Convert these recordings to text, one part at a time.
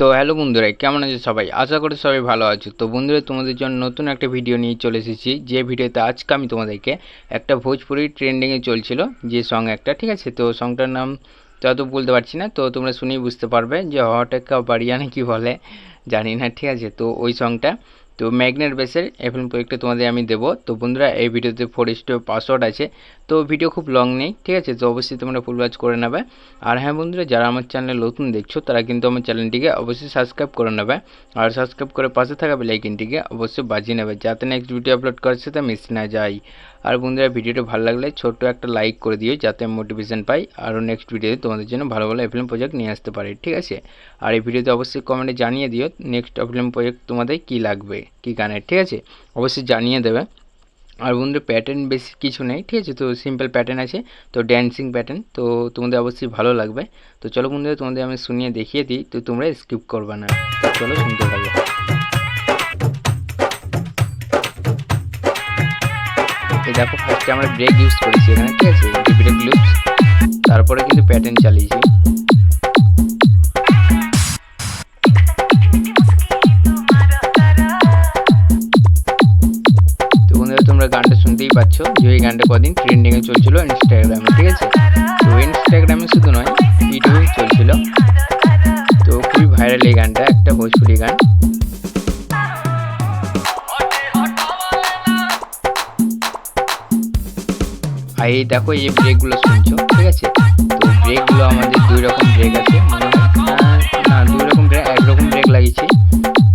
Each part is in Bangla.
তো হ্যালো বন্ধুরা, কেমন আছে সবাই? আশা করি সবাই ভালো আছো। তো বন্ধুরা, তোমাদের জন্য নতুন একটা ভিডিও নিয়ে চলে এসেছি। যে ভিডিওতে আজকে আমি তোমাদেরকে একটা ভোজপুরি ট্রেন্ডিংয়ে চলছিল, যে সং একটা, ঠিক আছে? তো সংটার নাম তত বলতে পারছি না, তো তোমরা শুনেই বুঝতে পারবে যে হটেকা বাড়িয়া নাকি বলে, জানি না, ঠিক আছে? তো ওই সংটা তো ম্যাগনেট বেসের এফএম প্রজেক্টটা তোমাদের আমি দেবো। তো বন্ধুরা, এই ভিডিওতে ফোর স্টোর পাসওয়ার্ড আছে। তো ভিডিও খুব লং নেই, ঠিক আছে? তো অবশ্যই তোমরা ফুল ওয়াচ করে নেবে। আর হ্যাঁ বন্ধুরা, যারা আমার চ্যানেলে নতুন দেখছ, তারা কিন্তু আমার চ্যানেলটিকে অবশ্যই সাবস্ক্রাইব করে নেবে। আর সাবস্ক্রাইব করে পাশে থাকা বেলাইকিনটিকে অবশ্যই বাজিয়ে নেবে, যাতে নেক্সট ভিডিও আপলোড করার সাথে মিস না যায় আর বন্ধুরা, ভিডিওটা ভালো লাগলে ছোট্ট একটা লাইক করে দিও যাতে মোটিভেশন পাই। আরও নেক্সট ভিডিওতে তোমাদের জন্য ভালো ভালো এফিল্ম প্রজেক্ট নিয়ে আসতে পারি, ঠিক আছে? আর এই ভিডিওতে অবশ্যই কমেন্টে জানিয়ে দিও নেক্সট এফিল্ম প্রজেক্ট তোমাদের কী লাগবে, কী গানের, ঠিক আছে? অবশ্যই জানিয়ে দেবে। আর বন্ধু প্যাটার্ন বেশি কিছু নেই, ঠিক আছে? তো সিম্পল প্যাটার্ন আছে, তো ড্যান্সিং প্যাটার্ন তো তোমাদের অবশ্যই ভালো লাগবে। তো চলো বন্ধুরা, তোমাদের আমি শুনিয়ে দেখিয়ে দিই, তো তোমরা স্কিপ করবে না। তো চলো শুনতে থাকো। দেখো ফার্স্টে আমরা ব্রেক ইউজ করেছি এখানে, ঠিক আছে? ব্রেক লুপস তারপরে কিন্তু প্যাটার্ন চালিয়েছি। তোমরা গানটা শুনতেই পাচ্ছ যে এই গানটা কদিন ট্রেন্ডিংয়ে চলছিল ইনস্টাগ্রামে ঠিক আছে? তো ইনস্টাগ্রামে শুধু নয় ইউটিউবেও চলছিল। তো খুবই ভাইরাল এই গানটা, একটা ভোজপুরি গান। আর এই দেখো এই ব্রেকগুলো শুনছো, ঠিক আছে? তো ব্রেকগুলো আমাদের দুই রকম ব্রেক আছে, মনে না, দুই রকম ব্রেক, এক রকম ব্রেক লাগিয়েছি।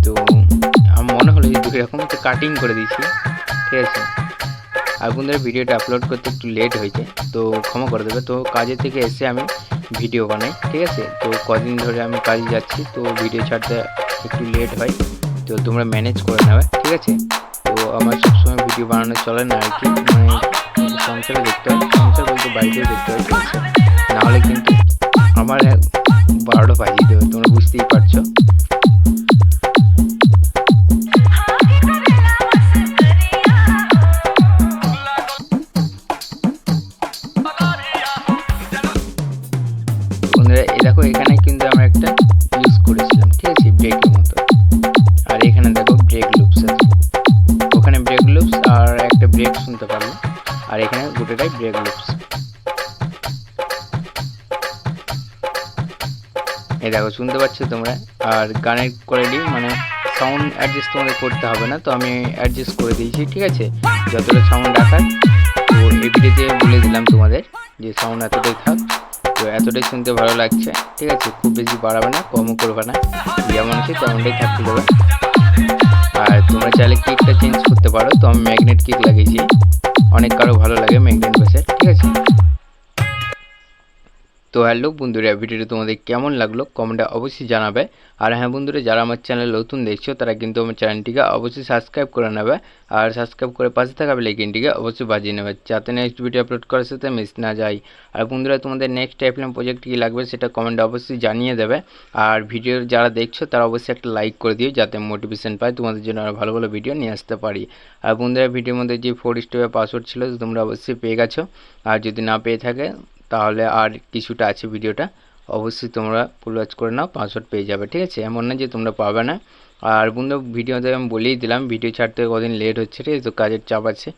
তো আমার মনে হলো যে দুই রকম তো কাটিং করে দিয়েছি, ঠিক আছে? আর বন্ধুরা, ভিডিওটা আপলোড করতে একটু লেট হয়েছে, তো ক্ষমা করে দেবে। তো কাজের থেকে এসে আমি ভিডিও বানাই, ঠিক আছে? তো কদিন ধরে আমি কাজে যাচ্ছি, তো ভিডিও ছাড়তে একটু লেট হয়। তো তোমরা ম্যানেজ করে নেবে, ঠিক আছে? তো আমার সবসময় ভিডিও বানানো চলে না, আর কি? মানে সংসারে দেখতে হয়, সংসার বলতে বাড়িতেও দেখতে হয় আছে? নাহলে কিন্তু আমার বারোটা বাজিয়ে দেবে তোমরা বুঝতেই পারছ? দেখো এখানে কিন্তু আমরা একটা ইউজ করেছিলাম, ঠিক আছে? ব্রেকের মতো। আর এখানে গোটাটাই ব্রেক লুপস এই দেখো, শুনতে পাচ্ছ তোমরা? আর গানের কোয়ালিটি মানে সাউন্ড অ্যাডজাস্ট তোমাদের করতে হবে না, তো আমি অ্যাডজাস্ট করে দিয়েছি, ঠিক আছে? যতটা সাউন্ড রাখার তো এই বলে দিলাম তোমাদের যে সাউন্ড এতটাই থাক, তো এতটাই শুনতে ভালো লাগছে, ঠিক আছে? খুব বেশি বাড়াবে না কমও করবে না, যেমন আছে তেমনটাই থাকতে দেবে। আর তোমরা চাইলে কিকটা চেঞ্জ করতে পারো, তো আমি ম্যাগনেট কিক লাগিয়েছি। অনেক কারও ভালো লাগে ম্যাগনেট তো হ্যালো বন্ধুরা ভিডিওটা তোমাদের কেমন লাগল কমেন্টে অবশ্যই জানাবে। আর হ্যাঁ বন্ধুরা, যারা আমার চ্যানেল নতুন দেখছ, তারা কিন্তু আমার চ্যানেলটিকে অবশ্যই সাবস্ক্রাইব করে নেবে। আর সাবস্ক্রাইব করে পাশে থাকা বেলাইকিনটিকে অবশ্যই বাজিয়ে নেবে, যাতে নেক্সট ভিডিও আপলোড করার সাথে মিস না যায় আর বন্ধুরা, তোমাদের নেক্সট এফএম প্রজেক্ট কী লাগবে সেটা কমেন্টে অবশ্যই জানিয়ে দেবে। আর ভিডিও যারা দেখছ, তারা অবশ্যই একটা লাইক করে দিও, যাতে মোটিভেশন পায় তোমাদের জন্য আরও ভালো ভালো ভিডিও নিয়ে আসতে পারি। আর বন্ধুরা ভিডিওর মধ্যে যে ফোর স্টেপের পাসওয়ার্ড ছিল, তোমরা অবশ্যই পেয়ে গেছো। আর যদি না পেয়ে থাকে তাহলে আর কিছুটা আছে ভিডিওটা, অবশ্যই তোমরা ফুল ওয়াচ করে নাও পাসওয়ার্ড পেয়ে যাবে, ঠিক আছে? এমন না যে তোমরা পাবে না। আর বন্ধু ভিডিওতে আমি বলেই দিলাম ভিডিও ছাড়তে কদিন লেট হচ্ছে, ঠিক আছে? তো কাজের চাপ আছে।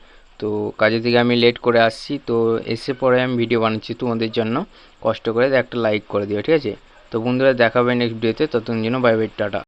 তো কাজের দিকে আমি লেট করে আসছি, তো এসে পরে আমি ভিডিও বানাচ্ছি তোমাদের জন্য। কষ্ট করে একটা লাইক করে দিও, ঠিক আছে? তো বন্ধুরা, দেখাবে নেক্সট ভিডিওতে ততক্ষণ জন্য বাই বাই টাটা।